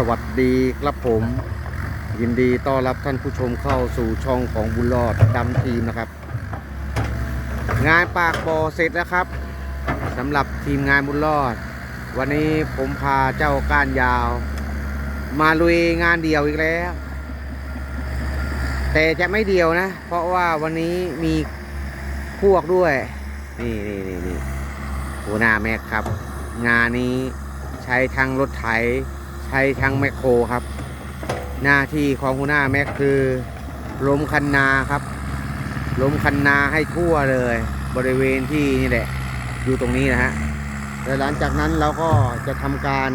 สวัสดีครับผม ยินดีต้อนรับท่านผู้ชมเข้าสู่ช่องของบุญรอดดำทีมนะครับ งานปากบ่อเสร็จแล้วครับสำหรับทีมงานบุญรอด วันนี้ผมพาเจ้าก้านยาว มาลุยงานเดียวอีกแล้ว แต่จะไม่เดียวนะ เพราะว่าวันนี้มีพวกด้วย นี่นี่นี่นี่หัวหน้าแม็กครับ งานนี้ใช้ทั้งรถไถ ใช้ทั้งแมคโครครับ หน้าที่ของหัวหน้าแม็กคือล้มคันนาครับล้มคันนาให้ทั่วเลย บริเวณที่นี่แหละ อยู่ตรงนี้นะฮะแล้วหลังจากนั้นเราก็จะทำการ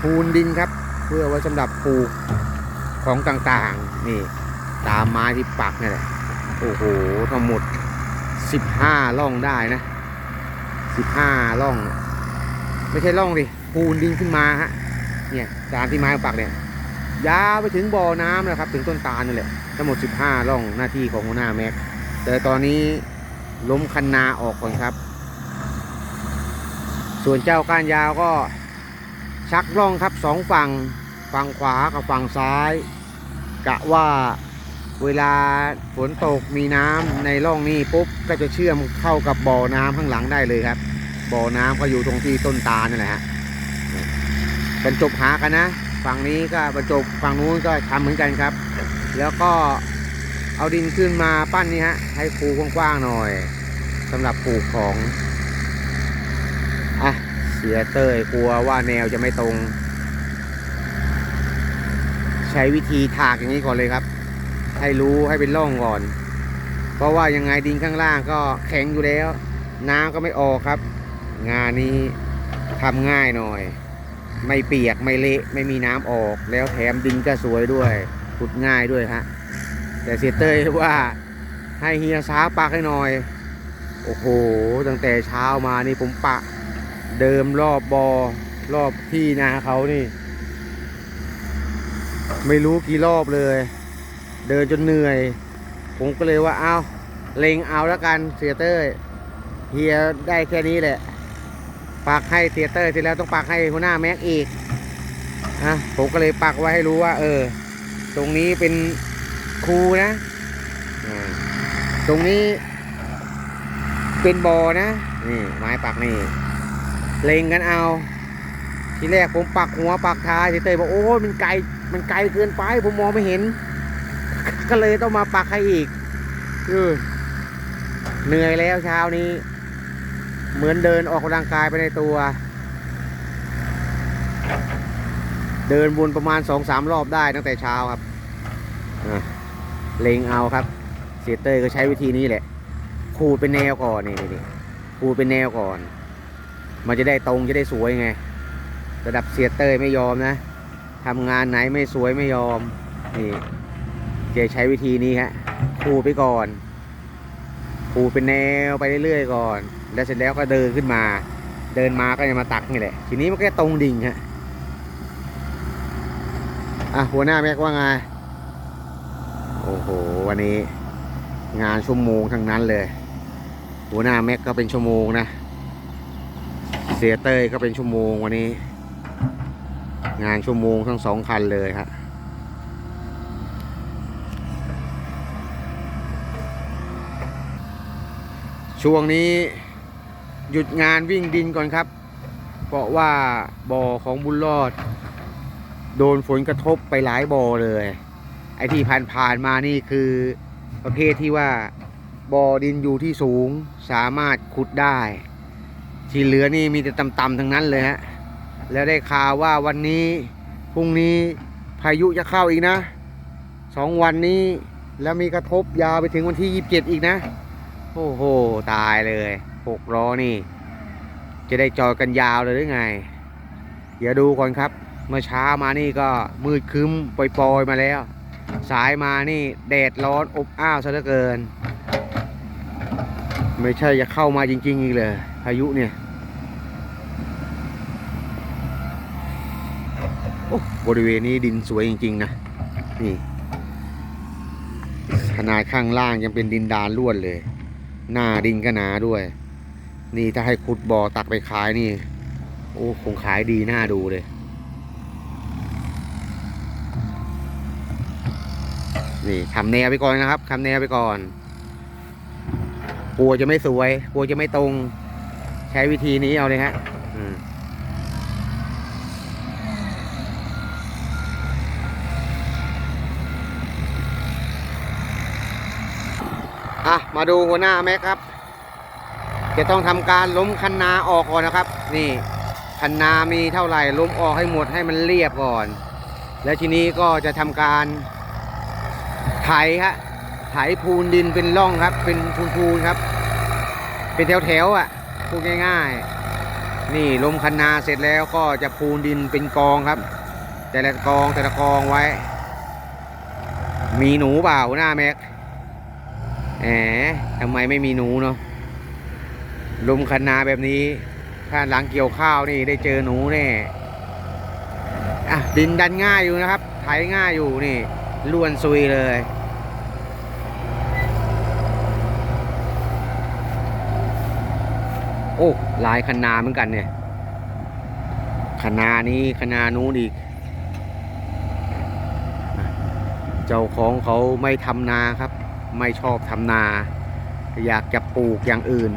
พูนดินครับ เพื่อไว้สำหรับปลูกของต่างๆ นี่ ตามไม้ที่ปักนี่แหละโอ้โหทั้งหมด 15ร่องได้นะ15ร่อง ไม่ใช่ร่องดิปูนดินขึ้นมาฮะ ตามที่ไม้ปักเนี่ยยาวไปถึงบ่อน้ำนะครับ ถึงต้นตาลนี่แหละทั้งหมด 15ร่องหน้าที่ของหัวหน้าแม็ก แต่ตอนนี้ล้มคันนาออกก่อนครับ ส่วนเจ้าก้านยาวก็ชักร่องครับสองฝั่งฝั่งขวากับฝั่งซ้าย กะว่าเวลาฝนตกมีน้ำในร่องนี้ปุ๊บก็จะเชื่อมเข้ากับบ่อน้ำข้างหลังได้เลยครับ บ่อน้ำก็อยู่ตรงที่ต้นตาลนั่นแหละฮะ บรรจบหากันนะ ฝั่งนี้ก็บรรจบฝั่งนู้นก็ทำเหมือนกันครับ แล้วก็เอาดินขึ้นมาปั้นนี่ฮะให้คูกว้างๆหน่อยสำหรับปลูกของอะเสียเต้ยกลัวว่าแนวจะไม่ตรง ใช้วิธีถากอย่างนี้ก่อนเลยครับ ให้รู้ให้เป็นร่องก่อน เพราะว่ายังไงดินข้างล่างก็แข็งอยู่แล้ว น้ำก็ไม่ออกครับ งานนี้ทำง่ายหน่อย ไม่เปียกไม่เละไม่มีน้ำออก แล้วแถมดินก็สวยด้วยขุดง่ายด้วยฮะแต่เสียเต้ยว่าให้เฮียช้าปักให้หน่อย โอ้โห ตั้งแต่เช้ามานี่ผมปะ เดิมรอบบอรอบที่นาเขานี่ ไม่รู้กี่รอบเลย เดินจนเหนื่อย ผมก็เลยว่าเอาเล็งเอาแล้วกันเสียเต้ยเฮียได้แค่นี้แหละ ปักให้เสียเต้ยเสร็จแล้วต้องปักให้หัวหน้าแม็กอีกนะผมก็เลยปักไว้ให้รู้ว่า เออ ตรงนี้เป็นครูนะตรงนี้เป็นบอนะนี่ไม้ปักนี่เล็งกันเอา ทีแรกผมปักหัวปักท้ายเสีเต้ยบอกโอ้ยมันไกลมันไกลเกินไป ผมมองไม่เห็น ก็เลยต้องมาปักให้อีกเออเหนื่อยแล้วเช้านี้ เหมือนเดินออกกำลังกายไปในตัว เดินวนประมาณสองสามรอบได้ตั้งแต่เช้าครับเล็งเอาครับ เสียเตยก็ใช้วิธีนี้แหละขูดเป็นแนวก่อนนี่นี่ขูดเป็นแนวก่อน มันจะได้ตรงจะได้สวยไง ระดับเสียเตยไม่ยอมนะทำงานไหนไม่สวยไม่ยอมนี่เจใช้วิธีนี้ฮะขูดไปก่อนขูดเป็นแนวไปเรื่อยๆก่อน แล้วเสร็จแล้วก็เดินขึ้นมา เดินมาก็จะมาตักนี่แหละ ทีนี้มันก็ตรงดิ่งฮะอะหัวหน้าแม็กว่าไงโอ้โหวันนี้ งานชั่วโมงทั้งนั้นเลย หัวหน้าแม็กก็เป็นชั่วโมงนะ เสียเต้ยก็เป็นชั่วโมงวันนี้ งานชั่วโมงทั้งสองคันเลยครับช่วงนี้ หยุดงานวิ่งดินก่อนครับ เพราะว่าบ่อของบุญรอด โดนฝนกระทบไปหลายบ่อเลย ไอ้ที่ผ่านผ่านมานี่คือประเภทที่ว่าบ่อดินอยู่ที่สูงสามารถขุดได้ ที่เหลือนี่มีแต่ต่ำๆทั้งนั้นเลยฮะแล้วได้ข่าวว่าวันนี้พรุ่งนี้พายุจะเข้าอีกนะสองวันนี้แล้วมีกระทบยาวไปถึงวันที่ยี่สิบเจ็ดอีกนะ โอ้โห ตายเลยหกล้อนี่ จะได้จอดกันยาวเลยหรือไง เดี๋ยวดูก่อนครับ เมื่อเช้ามานี่ก็มืดคึ้มปล่อยๆมาแล้ว สายมานี่แดดร้อนอบอ้าวซะเหลือเกิน ไม่ใช่จะเข้ามาจริงๆอีกเลยพายุเนี่ยโอ้บริเวณนี้ดินสวยจริง ๆ นะ นี่ขนาดข้างล่างยังเป็นดินดานล้วนเลย หน้าดินก็นาด้วย นี่ถ้าให้ขุดบ่อตักไปขายนี่ โอ้คงขายดีน่าดูเลยนี่ทำแนวไปก่อนนะครับทำแนวไปก่อนกลัวจะไม่สวยกลัวจะไม่ตรง ใช้วิธีนี้เอาเลยฮะ มาดูหัวหน้าแม็กครับ จะต้องทำการล้มคันนาออกก่อนนะครับ นี่คันนามีเท่าไหร่ล้มออกให้หมดให้มันเรียบก่อน แล้วทีนี้ก็จะทำการไถฮะไถพูนดินเป็นร่องครับ เป็นพูนๆครับ เป็นแถวๆอะพูดง่าย ๆ นี่ล้มคันนาเสร็จแล้วก็จะพูนดินเป็นกองครับ แต่ละกองแต่ละกองไว้ มีหนูเปล่าหน้าแม็ก แหมทำไมไม่มีหนูเนาะลมคันนาแบบนี้ ถ้าหลังเกี่ยวข้าวนี่ได้เจอหนูแน่อะดินดันง่ายอยู่นะครับไถง่ายอยู่นี่ล้วนซุยเลยโอ้ลายคันนาเหมือนกันเนี่ยคันนานี้คันนานู้นอีก เจ้าของเขาไม่ทำนาครับ ไม่ชอบทำนา อยากจะปลูกอย่างอื่น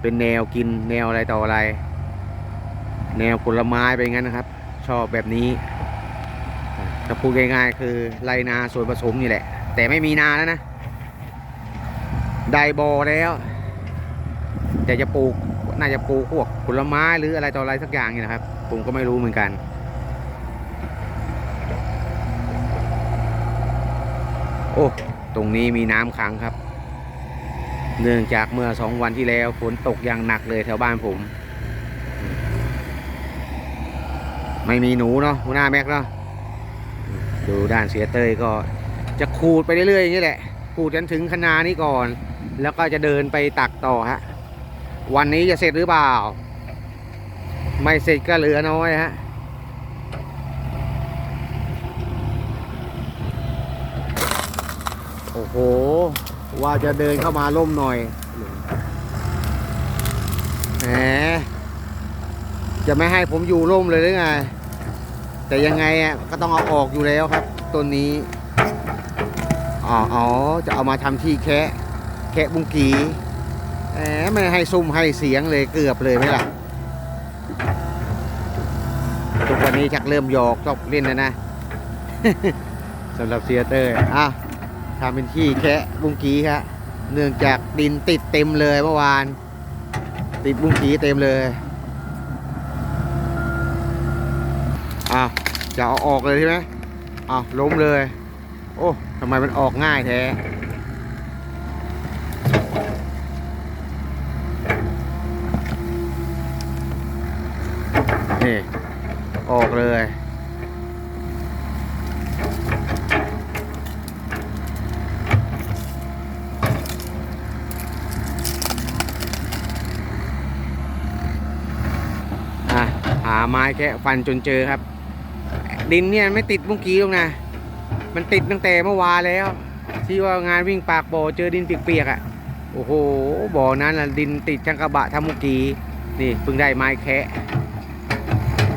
เป็นแนวกินแนวอะไรต่ออะไร แนวผลไม้ไปงั้นนะครับ ชอบแบบนี้ถ้าพูดง่ายๆ คือไรนาส่วนผสมนี่แหละ แต่ไม่มีนาแล้วนะได้บอแล้ว แต่จะปลูกน่าจะปลูกพวกผลไม้หรืออะไรต่ออะไรสักอย่างนี่นะครับ ผมก็ไม่รู้เหมือนกันโอ้ ตรงนี้มีน้ำขังครับ เนื่องจากเมื่อสองวันที่แล้วฝนตกอย่างหนักเลยแถวบ้านผม ไม่มีหนูเนาะหัวหน้าแม็กเนาะดูด้านเสียเตยก็จะขูดไปเรื่อยๆอย่างนี้แหละขูดจนถึงคนานี้ก่อน แล้วก็จะเดินไปตักต่อฮะ วันนี้จะเสร็จหรือเปล่า ไม่เสร็จก็เหลือน้อยฮะ โอ้โห ว่าจะเดินเข้ามาล่มหน่อยแหมจะไม่ให้ผมอยู่ร่มเลยหรือไง แต่ยังไงอะก็ต้องเอาออกอยู่แล้วครับต้นนี้อ๋ออจะเอามาทำที่แคะแคะบุงกีแหมไม่ให้ซุ่มให้เสียงเลยเกือบเลยไหมล่ะทุกวันนี้ชักเริ่มหยอกชอบเล่นแล้วนะสำหรับเซียเตอร์อะ ทำเป็นที่แคะบุ้งกีครับเนื่องจากดินติดเต็มเลยเมื่อวาน ติดบุ้งกีเต็มเลยอ้าวจะเอาออกเลยใช่ไหมอ้าวล้มเลย โอ้ทำไมมันออกง่ายแท้นี่ ออกเลย อะหา ไม้แค่ฟันจนเจอครับ ดินเนี่ยไม่ติดเมื่อกี้ลงนะมันติดตั้งแต่เมื่อวานแล้ว ที่ว่างานวิ่งปากบ่อเจอดินเปียกๆอะโอ้โหบ่อนั้นน่ะดินติดช่างกระบะทำเมื่อกี้นี่เพิ่งได้ไม้แคะ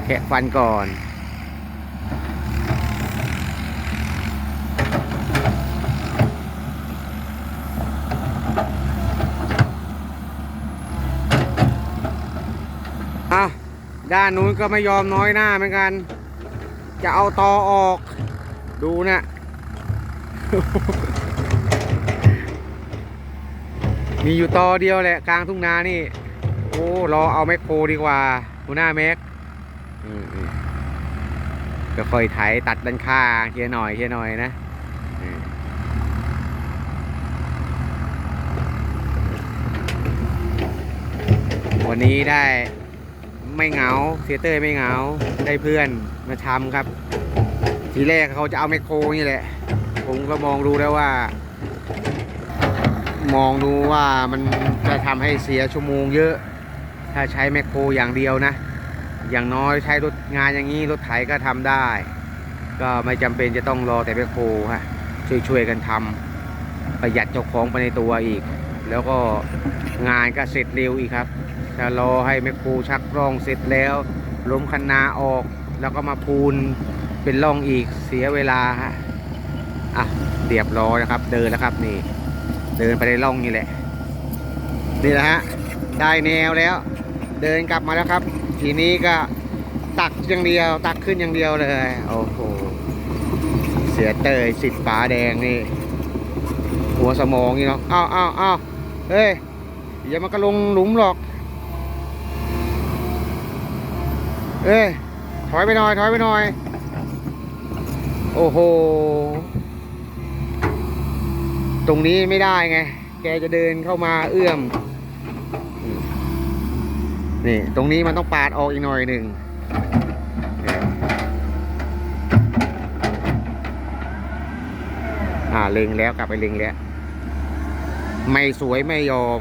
แคะฟันก่อน อะ ด้านนู้นก็ไม่ยอมน้อยหน้าเหมือนกัน จะเอาตอออก ดูนะมีอยู่ตอเดียวแหละกลางทุ่งนานี่ โอ้ รอเอาแมคโครดีกว่าหัวหน้าแม็กอืมอืมก็ค่อยไถตัดด้านข้างเทียหน่อยเทียหน่อยนะวันนี้ได้ ไม่เหงาเสียเต้ยไม่เหงาได้เพื่อนมาทำครับ ทีแรกเขาจะเอาไมโครนี่แหละ ผมก็มองดูแล้วว่า มองดูว่ามันจะทำให้เสียชั่วโมงเยอะ ถ้าใช้แมโครอย่างเดียวนะ อย่างน้อยใช้รถงานอย่างนี้รถไถก็ทำได้ ก็ไม่จำเป็นจะต้องรอแต่แมโครฮะช่วยๆกันทำประหยัดเจ้าของไปในตัวอีก แล้วก็งานก็เสร็จเร็วอีกครับ ถ้ารอให้แมคโครชักร่องเสร็จแล้วล้มคันนาออกแล้วก็มาปูนเป็นร่องอีกเสียเวลาฮะอะเรียบร้อยนะครับ เดินแล้วครับนี่ เดินไปในร่องนี่แหละ นี่แหละฮะได้แนวแล้ว เดินกลับมาแล้วครับ ทีนี้ก็ตักอย่างเดียว ตักขึ้นอย่างเดียวเลย โอ้โหเสียเตยสิทธิ์ฝาแดงนี่ หัวสมองนี่เนาะอ้าวอ้าวอ้าวเฮ้ยอย่ามันก็ลงหลุมหรอก เอ้ยถอยไปหน่อย ถอยไปหน่อย โอ้โห ตรงนี้ไม่ได้ไง แกจะเดินเข้ามาเอื้อม นี่ ตรงนี้มันต้องปาดออกอีกหน่อยหนึ่งอ่าเล็งแล้วกลับไปเล็งแล้ว ไม่สวยไม่ยอม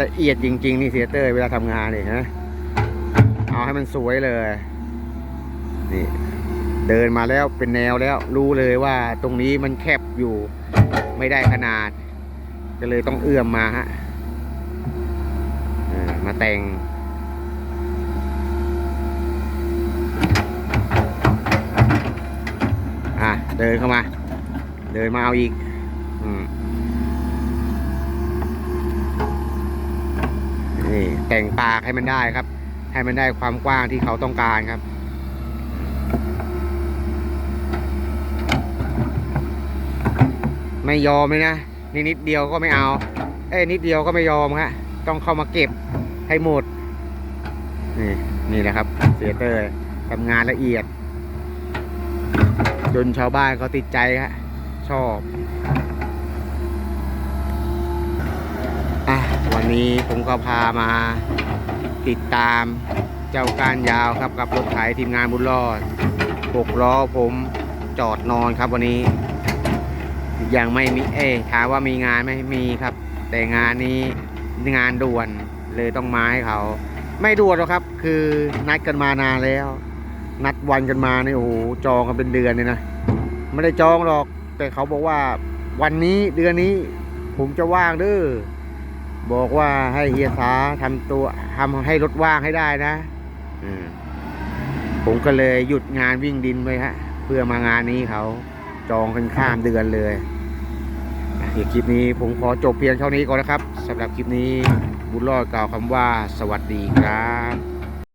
ละเอียดจริง ๆ นี่เสียเตอร์เวลาทำงานนี่ฮะ เอาให้มันสวยเลย นี่ เดินมาแล้วเป็นแนวแล้ว รู้เลยว่าตรงนี้มันแคบอยู่ไม่ได้ขนาด ก็เลยต้องเอื้อมมาฮะมาแต่งอะเดินเข้ามา เดินมาเอาอีก อืมนี่แต่งปากให้มันได้ครับ ให้มันได้ความกว้างที่เขาต้องการครับ ไม่ยอมเลยนะนี่นิดเดียวก็ไม่เอา เอ้นิดเดียวก็ไม่ยอมฮะต้องเข้ามาเก็บให้หมด นี่นี่แหละครับ เสียเตอร์ทำงานละเอียด จนชาวบ้านเขาติดใจฮะชอบอะวันนี้ผมก็พามา ติดตามเจ้ากานยาวครับกับรถไถทีมงานบุญรอดหกล้อผมจอดนอนครับวันนี้ ยังไม่มีเอ้ยถามว่ามีงานไหมมีครับ แต่งานนี้งานด่วนเลยต้องมาให้เขา ไม่ด่วนหรอกครับ คือนัดกันมานานแล้ว นัดวันกันมาเนี่ยโอ้โหจองกันเป็นเดือนเลยนะไม่ได้จองหรอก แต่เขาบอกว่าวันนี้เดือนนี้ผมจะว่างเด้อ บอกว่าให้เฮียสาทำตัวทำให้รถว่างให้ได้นะอผมก็เลยหยุดงานวิ่งดินไปฮะ เพื่อมางานนี้เขาจองกันข้ามเดือนเลยอะเดี๋ยวคลิปนี้ผมขอจบเพียงเท่านี้ก่อนนะครับสำหรับคลิปนี้บุญรอดกล่าวคำว่าสวัสดีครับ